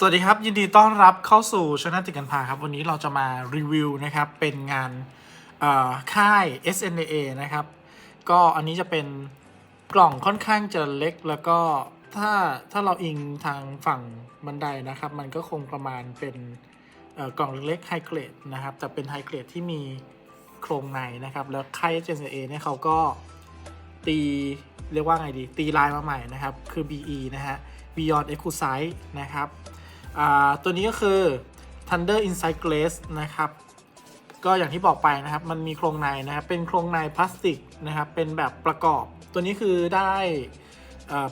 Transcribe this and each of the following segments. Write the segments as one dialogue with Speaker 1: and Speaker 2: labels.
Speaker 1: สวัสดีครับ ยินดีต้อนรับเข้าสู่ช anel ติดกันพาครับ วันนี้เราจะมารีวิวนะครับ เป็นงานเอ่อค่าย SNA นะครับ ก็อันนี้จะเป็นกล่องค่อนข้างจะเล็กแล้วก็ถ้าถ้าเราอิงทางฝั่งบันไดนะครับ มันก็คงประมาณเป็นกล่องเล็กไฮเกรดนะครับ แต่เป็นไฮเกรดที่มีโครงในนะครับ แล้วค่าย SNA เนี่ยเขาก็ตีเรียกว่าไงดี ตีลายมาใหม่นะครับ คือ BE นะฮะ Beyond Exercise นะครับ ตัวนี้ก็คือ Thunder Inside Glaze นะครับ ก็อย่างที่บอกไปนะครับ มันมีโครงในนะครับ เป็นโครงในพลาสติกนะครับ เป็นแบบประกอบ ตัวนี้คือได้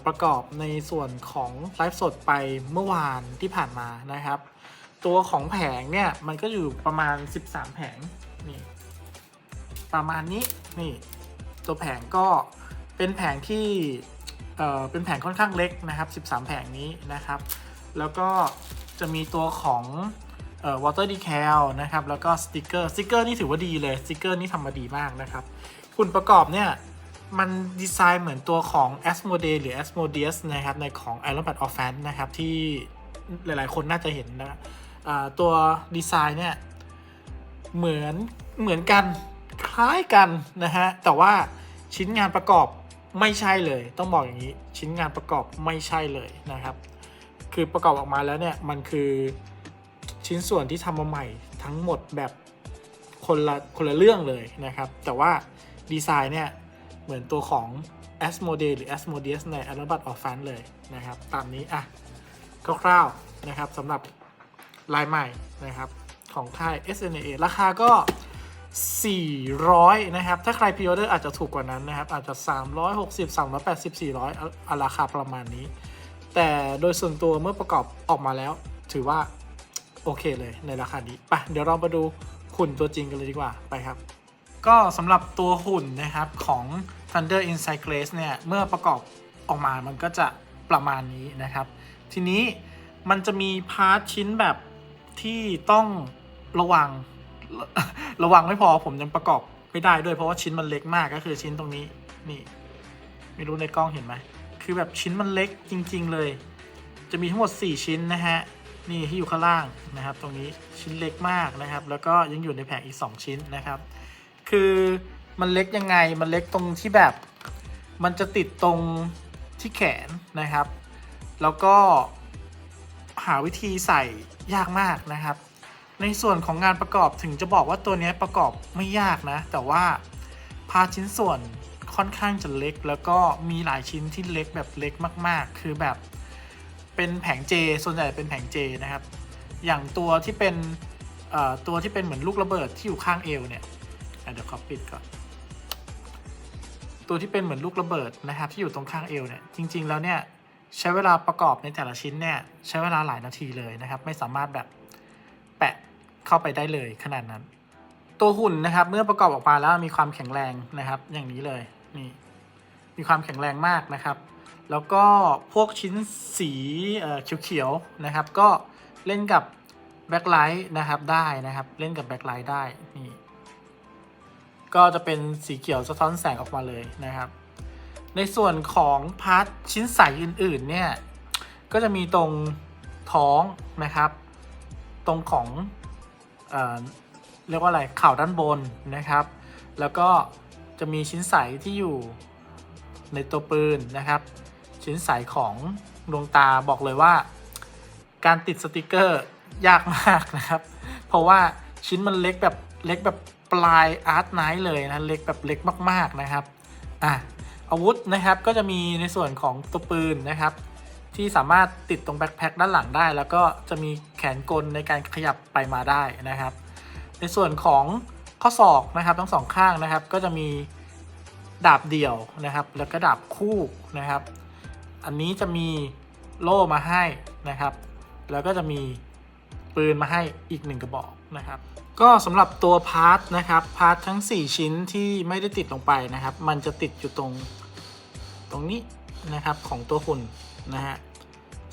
Speaker 1: ประกอบในส่วนของไลฟ์สดไปเมื่อวานที่ผ่านมานะครับ ตัวของแผงเนี่ยมันก็อยู่ประมาณ 13 แผงนี่ประมาณนี้นี่ ตัวแผงก็เป็นแผงที่เเป็นแผงค่อนข้างเล็กนะครับ 13 แผงนี้นะครับ แล้วก็จะมีตัวของเอ่อ water decal นะครับ แล้วก็สติกเกอร์สติกเกอร์นี่ถือว่าดีเลยสติกเกอร์นี่ทำมาดีมากนะครับหุ่นประกอบเนี่ย มันดีไซน์เหมือนตัวของ a s m o d e หรือ a s m o d e u s นะครับ ในของ Iron Man of Fan นะครับ ที่หลายๆคนน่าจะเห็นนะตัวดีไซน์เนี่ย เหมือนเหมือนกันคล้ายกันนะฮะ แต่ว่าชิ้นงานประกอบไม่ใช่เลย ต้องบอกอย่างนี้ชิ้นงานประกอบไม่ใช่เลยนะครับ คือประกอบออกมาแล้วเนี่ยมันคือชิ้นส่วนที่ทำมาใหม่ทั้งหมดแบบคนละคนละเรื่องเลยนะครับ แต่ว่าดีไซน์เนี่ยเหมือนตัวของ a s m o d e หรือ Asmodeus ใน a l b a t of Fan เลยนะครับ ตามนี้อะคร่าวๆนะครับสำหรับลายใหม่นะครับของค่าย SNA ราคาก็ 400 นะครับ ถ้าใครพ r ออเดอร์อาจจะถูกกว่านั้นนะครับ อาจจะ 360 380 400อะอะราคาประมาณนี้ แต่โดยส่วนตัวเมื่อประกอบออกมาแล้ว ถือว่าโอเคเลยในราคานี้ไปเดี๋ยวเรามาดูหุ่นตัวจริงกันเลยดีกว่าไปครับ ก็สำหรับตัวหุ่นนะครับของ Thunder Inside Glaze เนี่ย เมื่อประกอบออกมามันก็จะประมาณนี้นะครับ ทีนี้มันจะมีพาร์ทชิ้นแบบที่ต้องระวังระวังไม่พอผมยังประกอบไม่ได้ด้วยเพราะว่าชิ้นมันเล็กมากก็คือชิ้นตรงนี้นี่ ไม่รู้ในกล้องเห็นไหม คือแบบชิ้นมันเล็กจริง ๆ เลย จะมีทั้งหมด 4 ชิ้นนะฮะ นี่ที่อยู่ข้างล่างนะครับ ตรงนี้ชิ้นเล็กมากนะครับ แล้วก็ยังอยู่ในแผงอีก 2 ชิ้นนะครับ คือมันเล็กยังไง มันเล็กตรงที่แบบ มันจะติดตรงที่แขนนะครับ แล้วก็หาวิธีใส่ยากมากนะครับ ในส่วนของงานประกอบถึงจะบอกว่าตัวนี้ประกอบไม่ยากนะ แต่ว่าพาชิ้นส่วน ค่อนข้างจะเล็ก แล้วก็มีหลายชิ้นที่เล็กแบบเล็กมาก ๆ คือแบบเป็นแผงเจ ส่วนใหญ่เป็นแผงเจนะครับ อย่างตัวที่เป็นตัวที่เป็นเหมือนลูกระเบิดที่อยู่ข้างเอวเนี่ยเดี๋ยวขอปิดก่อน ตัวที่เป็นเหมือนลูกระเบิดนะครับ ที่อยู่ตรงข้างเอวเนี่ย จริง ๆ แล้วเนี่ยใช้เวลาประกอบในแต่ละชิ้นเนี่ยใช้เวลาหลายนาทีเลยนะครับ ไม่สามารถแบบแปะเข้าไปได้เลยขนาดนั้น ตัวหุ่นนะครับเมื่อประกอบออกมาแล้วมีความแข็งแรงนะครับ อย่างนี้เลย นี่มีความแข็งแรงมากนะครับ แล้วก็พวกชิ้นสีเอ่อเขียวๆนะครับ ก็เล่นกับแบ็คไลท์นะครับได้นะครับ เล่นกับแบ็คไลท์ได้นี่ก็จะเป็นสีเขียวสะท้อนแสงออกมาเลยนะครับ ในส่วนของพาร์ทชิ้นใสอื่นๆเนี่ยก็จะมีตรงท้องนะครับ ตรงของเออเรียกว่าอะไรข่าวด้านบนนะครับ แล้วก็ จะมีชิ้นใสที่อยู่ในตัวปืนนะครับ ชิ้นใสของดวงตาบอกเลยว่า การติดสติกเกอร์ยากมากนะครับ เพราะว่าชิ้นมันเล็กแบบเล็กแบบปลายอาร์ตไนท์เลยนะเล็กแบบเล็กมากๆนะครับอะอาวุธนะครับก็จะมีในส่วนของตัวปืนนะครับ ที่สามารถติดตรงแบ็คแพ็คด้านหลังได้ แล้วก็จะมีแขนกลในการขยับไปมาได้นะครับ ในส่วนของ ข้อศอกนะครับทั้งสองข้างนะครับ ก็จะมีดาบเดี่ยวนะครับ แล้วก็ดาบคู่นะครับ อันนี้จะมีโล่มาให้นะครับ แล้วก็จะมีปืนมาให้อีกหนึ่งกระบอกนะครับ ก็สำหรับตัวพาร์ทนะครับพาร์ททั้ง 4 ชิ้นที่ไม่ได้ติดลงไปนะครับ มันจะติดอยู่ตรงตรงนี้นะครับของตัวหุ่นนะฮะ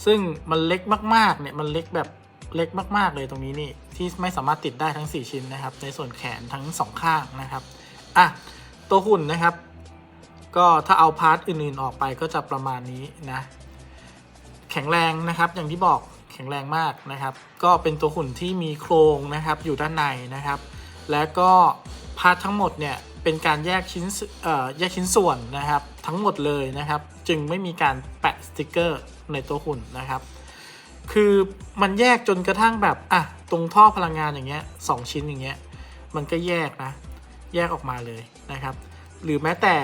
Speaker 1: ซึ่งมันเล็กมากๆเนี่ยมันเล็กแบบเล็กมาก ๆเลยตรงนี้นี่ ที่ไม่สามารถติดได้ทั้ง 4 ชิ้นนะครับ ในส่วนแขนทั้งสองข้างนะครับอะตัวหุ่นนะครับ ก็ถ้าเอาพาร์ทอื่น ๆ ออกไปก็จะประมาณนี้นะ แข็งแรงนะครับ อย่างที่บอกแข็งแรงมากนะครับ ก็เป็นตัวหุ่นที่มีโครงนะครับอยู่ด้านในนะครับ และก็พาร์ททั้งหมดเนี่ยเป็นการแยกชิ้นแยกชิ้นส่วนนะครับ ทั้งหมดเลยนะครับ จึงไม่มีการแปะสติกเกอร์ในตัวหุ่นนะครับ คือมันแยกจนกระทั่งแบบอะตรงท่อพลังงานอย่างเงี้ยสองชิ้นอย่างเงี้ยมันก็แยกนะ แยกออกมาเลยนะครับ หรือแม้แต่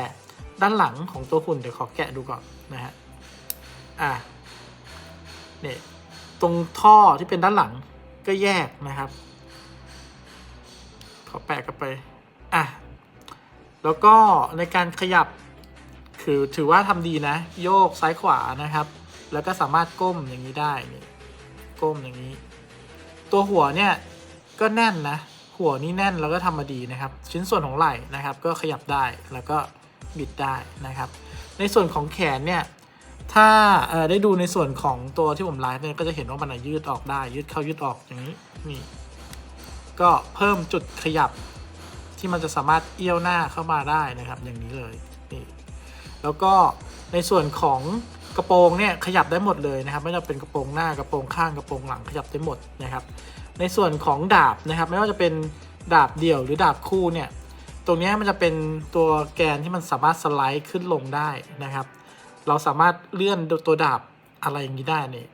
Speaker 1: ด้านหลังของตัวหุ่นเดี๋ยวขอแกะดูก่อนนะฮะอะเนี่ยตรงท่อที่เป็นด้านหลังก็แยกนะครับขอแปะกันไปอะแล้วก็ในการขยับคือถือว่าทำดีนะ โยกซ้ายขวานะครับ แล้วก็สามารถก้มอย่างนี้ได้นี่ก้มอย่างนี้ ตัวหัวเนี่ยก็แน่นนะ หัวนี่แน่นแล้วก็ทำมาดีนะครับ ชิ้นส่วนของไหล่นะครับ ก็ขยับได้แล้วก็บิดได้นะครับ ในส่วนของแขนเนี่ยถ้าได้ดูในส่วนของตัวที่ผมไลฟ์เนี่ยก็จะเห็นว่ามันยืดออกได้ ยืดเข้ายืดออกอย่างนี้นี่ก็เพิ่มจุดขยับที่มันจะสามารถเอี้ยวหน้าเข้ามาได้นะครับ อย่างนี้เลยนี่แล้วก็ในส่วนของ ระโปรงเนี่ยขยับได้หมดเลยนะครับ ไม่ว่าจะเป็นกระโปรงหน้ากระโปรงข้างกระโปรงหลังขยับได้หมดนะครับ ในส่วนของดาบนะครับ ไม่ว่าจะเป็นดาบเดี่ยวหรือดาบคู่เนี่ย ตรงนี้มันจะเป็นตัวแกนที่มันสามารถสไลด์ขึ้นลงได้นะครับ เราสามารถเลื่อนตัวดาบอะไรอย่างนี้ได้นี่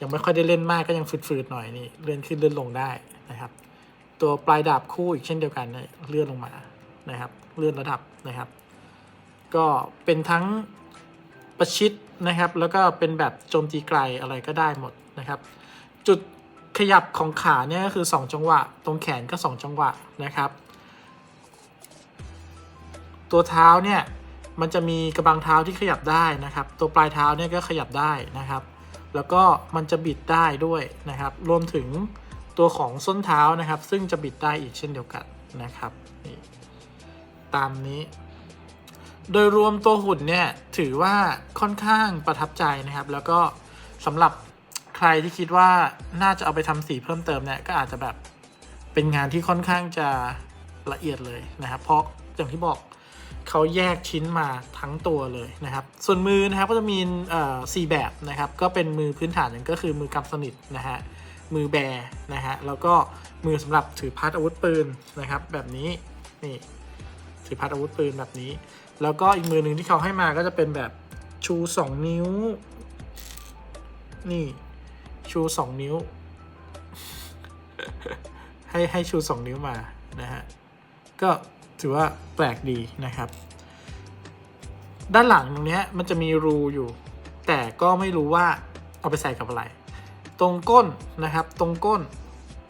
Speaker 1: ยังไม่ค่อยได้เล่นมากก็ยังฝืดๆหน่อยนี่เลื่อนขึ้นเลื่อนลงได้นะครับ ตัวปลายดาบคู่อีกเช่นเดียวกันเนี่ยเลื่อนลงมานะครับ เลื่อนระดับนะครับ ก็เป็นทั้งประชิด นะครับ แล้วก็เป็นแบบโจมตีไกลอะไรก็ได้หมดนะครับ จุดขยับของขาเนี่ยก็คือ 2 จังหวะ ตรงแขนก็ 2 จังหวะนะครับ ตัวเท้าเนี่ยมันจะมีกระบังเท้าที่ขยับได้นะครับ ตัวปลายเท้าเนี่ยก็ขยับได้นะครับ แล้วก็มันจะบิดได้ด้วยนะครับ รวมถึงตัวของส้นเท้านะครับ ซึ่งจะบิดได้อีกเช่นเดียวกันนะครับนี่ตามนี้ โดยรวมตัวหุ่นเนี่ยถือว่าค่อนข้างประทับใจนะครับ แล้วก็สำหรับใครที่คิดว่าน่าจะเอาไปทำสีเพิ่มเติมเนี่ยก็อาจจะแบบเป็นงานที่ค่อนข้างจะละเอียดเลยนะครับ เพราะอย่างที่บอกเขาแยกชิ้นมาทั้งตัวเลยนะครับ ส่วนมือนะครับก็จะมีอ่อสี่แบบนะครับ ก็เป็นมือพื้นฐานหนึ่งก็คือมือกำสนิทนะฮะมือแบนะฮะแล้วก็มือสำหรับถือพัดอาวุธปืนนะครับ แบบนี้นี่ถือพัดอาวุธปืนแบบนี้ แล้วก็อีกมือหนึ่งที่เขาให้มาก็จะเป็นแบบชูสองนิ้ว นี่ ชูสองนิ้ว ให้ให้ชูสองนิ้วมานะฮะ ก็ถือว่าแปลกดีนะครับ ด้านหลังตรงนี้มันจะมีรูอยู่ แต่ก็ไม่รู้ว่าเอาไปใส่กับอะไร ตรงก้นนะครับ ตรงก้น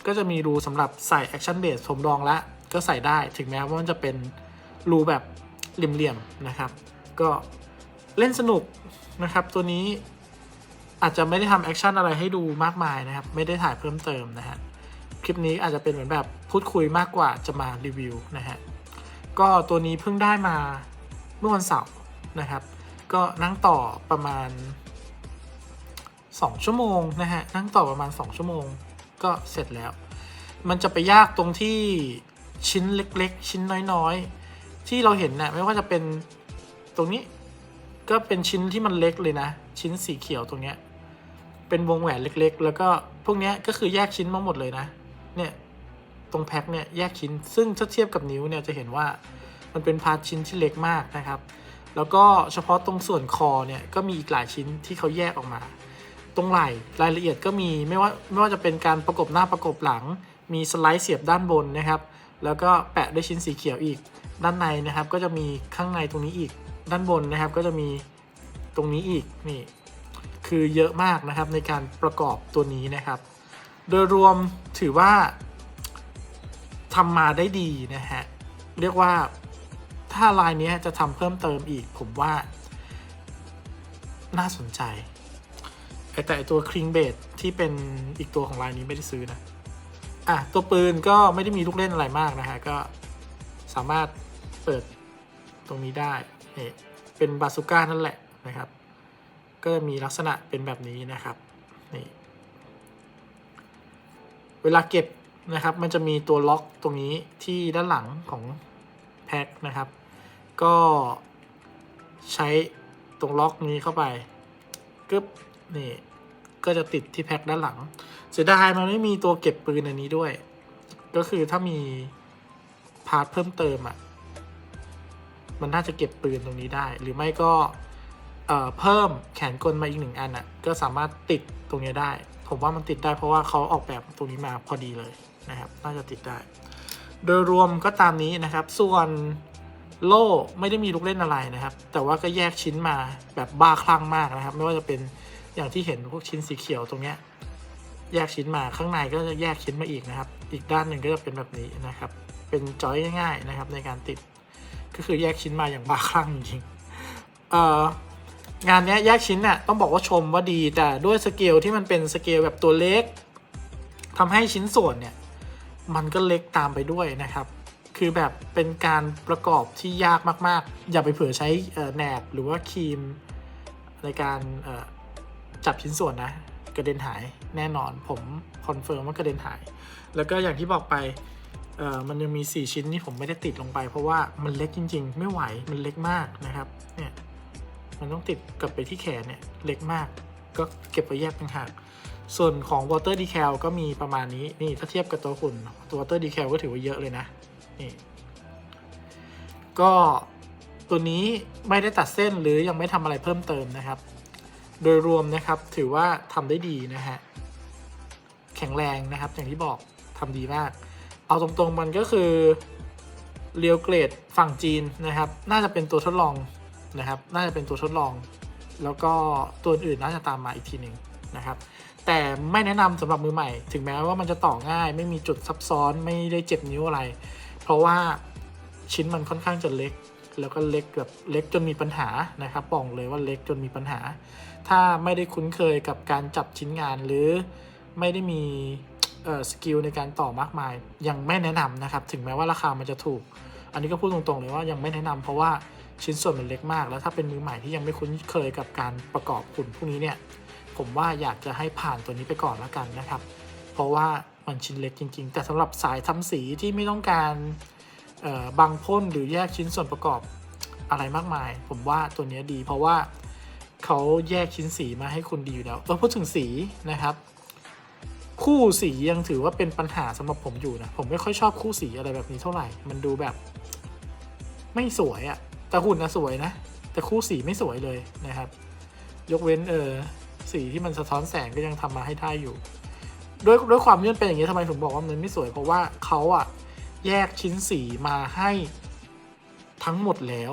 Speaker 1: ก็จะมีรูสำหรับใส่ action base ผมลองล้วก็ใส่ได้ถึงแม้ว่ามันจะเป็นรูแบบ เหลี่ยมๆนะครับ ก็เล่นสนุกนะครับ ตัวนี้อาจจะไม่ได้ทำแอคชั่นอะไรให้ดูมากมายนะครับ ไม่ได้ถ่ายเพิ่มเติมนะฮะคลิปนี้อาจจะเป็นเหมือนแบบพูดคุยมากกว่าจะมารีวิวนะฮะก็ตัวนี้เพิ่งได้มาเมื่อวันเสาร์นะครับ ก็นั่งต่อประมาณ 2 ชั่วโมงนะฮะนั่งต่อประมาณ 2 ชั่วโมงก็เสร็จแล้ว มันจะไปยากตรงที่ชิ้นเล็ก ๆ ชิ้นน้อย ๆ ที่เราเห็นนะ่ะไม่ว่าจะเป็นตรงนี้ก็เป็นชิ้นที่มันเล็กเลยนะ ชิ้นสีเขียวตรงเนี้ยเป็นวงแหวนเล็กๆ แล้วก็พวกเนี้ยก็คือแยกชิ้นมาหมดเลยนะ เนี่ยตรงแพ็คเนี่ยแยกชิ้น ซึ่งถ้าเทียบกับนิ้วเนี่ยจะเห็นว่ามันเป็นพาร์ทชิ้นที่เล็กมากนะครับ แล้วก็เฉพาะตรงส่วนคอเนี่ยก็มีอีกหลายชิ้นที่เขาแยกออกมา ตรงไหล่รายละเอียดก็มีไม่ว่าไม่ว่าจะเป็นการประกบหน้าประกบหลัง มีสไลด์เสียบด้านบนนะครับ แล้วก็แปะด้วยชิ้นสีเขียวอีก ด้านในนะครับ ก็จะมีข้างในตรงนี้อีกด้านบนนะครับ ก็จะมีตรงนี้อีกนี่คือเยอะมากนะครับในการประกอบตัวนี้นะครับ โดยรวมถือว่าทำมาได้ดีนะฮะเรียกว่าถ้าลายนี้จะทำเพิ่มเติมอีก ผมว่า น่าสนใจ แต่ตัวคลิงเบดที่เป็นอีกตัวของลายนี้ไม่ได้ซื้อนะอะตัวปืนก็ไม่ได้มีลูกเล่นอะไรมากนะฮะก็สามารถ เปิดตรงนี้ได้นี่เป็นบาซูก้านั่นแหละนะครับ ก็จะมีลักษณะเป็นแบบนี้นะครับนี่เวลาเก็บนะครับมันจะมีตัวล็อกตรงนี้ที่ด้านหลังของแพ็คนะครับ ก็ใช้ตรงล็อกนี้เข้าไปกึ๊บนี่ก็จะติดที่แพ็คด้านหลัง เสียดายมันไม่มีตัวเก็บปืนอันนี้ด้วย ก็คือถ้ามีพาร์ทเพิ่มเติมอะ มันน่าจะเก็บปืนตรงนี้ได้ หรือไม่ก็เเพิ่มแขนกลมาอีกหนึ่งอันอะก็สามารถติดตรงนี้ได้ ผมว่ามันติดได้เพราะว่าเขาออกแบบตรงนี้มาพอดีเลยนะครับ น่าจะติดได้ โดยรวมก็ตามนี้นะครับ ส่วนโล่ไม่ได้มีลูกเล่นอะไรนะครับ แต่ว่าก็แยกชิ้นมาแบบบ้าคลั่งมากนะครับ ไม่ว่าจะเป็นอย่างที่เห็นพวกชิ้นสีเขียวตรงเนี้ยแยกชิ้นมาข้างในก็จะแยกชิ้นมาอีกนะครับ อีกด้านหนึ่งก็จะเป็นแบบนี้นะครับ เป็นจอยง่ายๆนะครับในการติด ก็คือแยกชิ้นมาอย่างบ้าคลั่งจริงเอ่องานนี้แยกชิ้นน่ะต้องบอกว่าชมว่าดีแต่ด้วยสเกลที่มันเป็นสเกลแบบตัวเล็กทำให้ชิ้นส่วนเนี่ยมันก็เล็กตามไปด้วยนะครับ คือแบบเป็นการประกอบที่ยากมาก ๆ อย่าไปเผื่อใช้แหนบหรือว่าครีมในการจับชิ้นส่วนนะกระเด็นหายแน่นอนผมคอนเฟิร์มว่ากระเด็นหาย แล้วก็อย่างที่บอกไป เออมันยังมี 4 ชิ้นที่ผมไม่ได้ติดลงไป เพราะว่ามันเล็กจริง ๆ ไม่ไหวมันเล็กมากนะครับเนี่ยมันต้องติดกลับไปที่แขนเนี่ยเล็กมาก ก็เก็บไปแยกต่างหากส่วนของ water decal ก็มีประมาณนี้นี่ถ้าเทียบกับตัวหุ่นตัว water decal ก็ถือว่าเยอะเลยนะนี่ก็ตัวนี้ไม่ได้ตัดเส้นหรือยังไม่ทำอะไรเพิ่มเติมนะครับ โดยรวมนะครับถือว่าทำได้ดีนะฮะแข็งแรงนะครับอย่างที่บอกทำดีมาก เอาตรงๆมันก็คือเรียวเกรดฝั่งจีนนะครับ น่าจะเป็นตัวทดลองนะครับ น่าจะเป็นตัวทดลอง แล้วก็ตัวอื่นน่าจะตามมาอีกทีหนึ่งนะครับ แต่ไม่แนะนำสำหรับมือใหม่ ถึงแม้ว่ามันจะต่อง่าย ไม่มีจุดซับซ้อนไม่ได้เจ็บนิ้วอะไร เพราะว่าชิ้นมันค่อนข้างจะเล็ก แล้วก็เล็กแบบเล็กจนมีปัญหานะครับบอกเลยว่าเล็กจนมีปัญหา ถ้าไม่ได้คุ้นเคยกับการจับชิ้นงานหรือไม่ได้มี สกิลในการต่อมากมาย ยังไม่แนะนำนะครับ ถึงแม้ว่าราคามันจะถูก อันนี้ก็พูดตรงๆเลยว่ายังไม่แนะนำเพราะว่าชิ้นส่วนมันเล็กมาก แล้วถ้าเป็นมือใหม่ที่ยังไม่คุ้นเคยกับการประกอบหุ่นพวกนี้เนี่ยผมว่าอยากจะให้ผ่านตัวนี้ไปก่อนแล้วกันนะครับ เพราะว่ามันชิ้นเล็กจริง ๆ แต่สำหรับสายทำสีที่ไม่ต้องการบังพ่นหรือแยกชิ้นส่วนประกอบอะไรมากมาย ผมว่าตัวนี้ดี เพราะว่าเขาแยกชิ้นสีมาให้คุณดีอยู่แล้วเออพูดถึงสีนะครับ คู่สียังถือว่าเป็นปัญหาสำหรับผมอยู่นะ ผมไม่ค่อยชอบคู่สีอะไรแบบนี้เท่าไหร่ มันดูแบบ ไม่สวยอะแต่หุ่นนะสวยนะ แต่คู่สีไม่สวยเลยนะครับ ยกเว้นเออสีที่มันสะท้อนแสงก็ยังทำมาให้ได้อยู่ ด้วยด้วยความที่มันเป็นอย่างนี้ทำไมผมบอกว่ามันไม่สวยเพราะว่าเขาอะแยกชิ้นสีมาให้ทั้งหมดแล้ว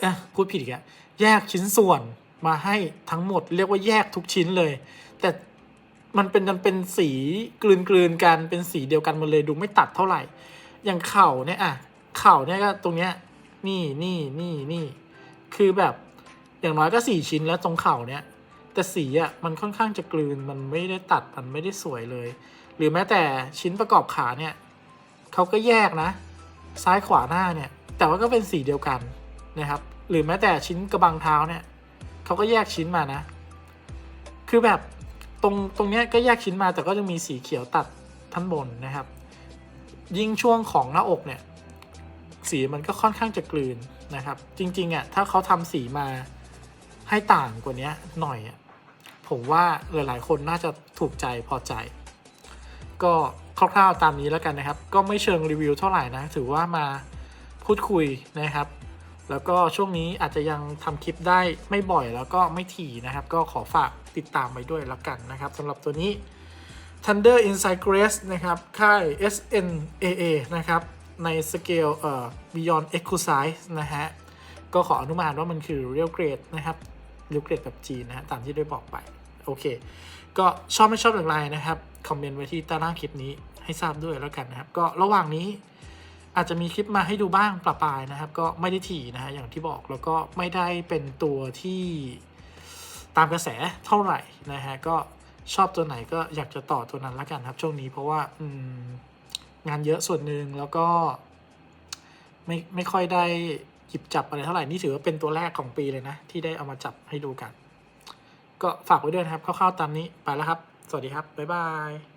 Speaker 1: เอะพูดผิดอีกอะแยกชิ้นส่วนมาให้ทั้งหมด เรียกว่าแยกทุกชิ้นเลย แต่ มันเป็นมันเป็นสีกลืนกลืนๆกันเป็นสีเดียวกันหมดเลยดูไม่ตัดเท่าไหร่ อย่างเข่าเนี่ยอะเข่าเนี่ยก็ตรงเนี้ยนี่นี่นี่นี่คือแบบอย่างน้อยก็สี่ชิ้นแล้วตรงเข่าเนี่ย แต่สีอะมันค่อนข้างจะกลืนมันไม่ได้ตัดมันไม่ได้สวยเลย หรือแม้แต่ชิ้นประกอบขาเนี่ยเขาก็แยกนะ ซ้ายขวาหน้าเนี่ย แต่ว่าก็เป็นสีเดียวกันนะครับ หรือแม้แต่ชิ้นกระบังเท้าเนี่ยเขาก็แยกชิ้นมานะ คือแบบ ตรงตรงเนี้ยก็แยกชิ้นมาแต่ก็จะมีสีเขียวตัดท่านบนนะครับ ยิ่งช่วงของหน้าอกเนี่ยสีมันก็ค่อนข้างจะกลืนนะครับ จริงๆอะถ้าเขาทำสีมาให้ต่างกว่านี้หน่อยอะผมว่าหลายๆคนน่าจะถูกใจพอใจ ก็คร่าวๆตามนี้แล้วกันนะครับ ก็ไม่เชิงรีวิวเท่าไหร่นะ ถือว่ามาพูดคุยนะครับ แล้วก็ช่วงนี้อาจจะยังทำคลิปได้ไม่บ่อยแล้วก็ไม่ถี่นะครับ ก็ขอฝากติดตามไปด้วยแล้วกันนะครับสำหรับตัวนี้ Thunder Inside Grace นะครับ ค่าย SNAA นะครับ ในสเกลเอ่อ Beyond Exercise นะฮะ ก็ขออนุมานว่ามันคือ Real Grade นะครับ Real Grade แบบจีนนะฮะ ตามที่ได้บอกไป โอเค ก็ชอบไม่ชอบอย่างไรนะครับ คอมเมนต์ไว้ที่ใต้ล่างคลิปนี้ให้ทราบด้วยแล้วกันนะครับ ก็ระหว่างนี้ อาจจะมีคลิปมาให้ดูบ้างประปายนะครับ ก็ไม่ได้ถี่นะฮะอย่างที่บอกแล้วก็ไม่ได้เป็นตัวที่ตามกระแสเท่าไหร่นะฮะก็ชอบตัวไหนก็อยากจะต่อตัวนั้นละกันครับ ช่วงนี้เพราะว่า อืม งานเยอะส่วนหนึ่งแล้วก็ไม่ไม่ค่อยได้หยิบจับอะไรเท่าไหร่ นี่ถือว่าเป็นตัวแรกของปีเลยนะ ที่ได้เอามาจับให้ดูกัน ก็ฝากไว้ด้วยนะครับคร่าวๆตามนี้ไปแล้วครับ สวัสดีครับ บ๊ายบาย